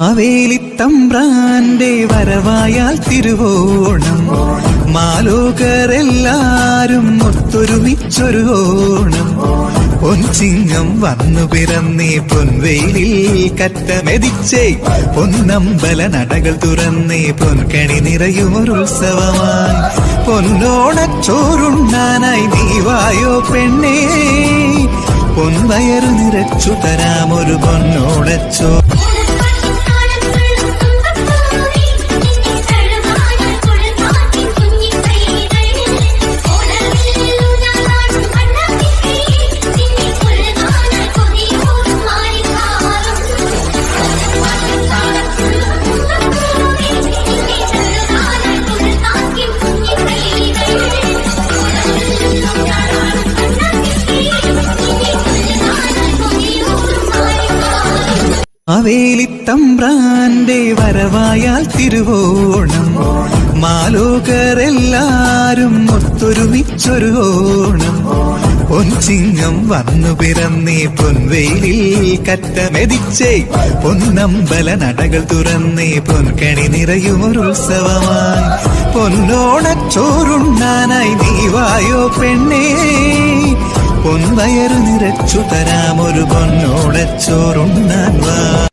അവേലിത്തമ്പ്രാന്റെ വരവായാൽ തിരുവോണം. മാലോകരെല്ലാരും ഒത്തൊരുമിച്ചൊരു ഓണം. പൊൻചിങ്ങം വന്നു പിറന്നേ പൊൻവെയിലിൽ കറ്റമെതിച്ചേ. പൊന്നമ്പല നടകൾ തുറന്നേ പൊൻകണി നിറയുമൊരുത്സവമായി പൊന്നോണച്ചോറുണ്ണാനായി നീ വായോ പെണ്ണേ. പൊൻവയറു നിറച്ചു തരാമൊരു പൊന്നോടച്ചോ അവേലിത്തമ്പ്രാന്റെ വരവായാൽ തിരുവോണം. മാലോകരെല്ലാരും ഒത്തൊരുമിച്ചൊരു ഓണം. പൊൻചിങ്ങം വന്നു പിറന്നേ പൊൻവെയിലിൽ കറ്റമെതിച്ചേ. പൊന്നമ്പല നടകൾ തുറന്നേ പൊൻകണി നിറയുമൊരുത്സവമായി പൊന്നോണച്ചോറുണ്ണാനായി നീ വായോ പെണ്ണേ. പൊൻവയറു നിറച്ചു തരാമൊരു പൊന്നോടച്ചോറുണ്ണാൻ വാ.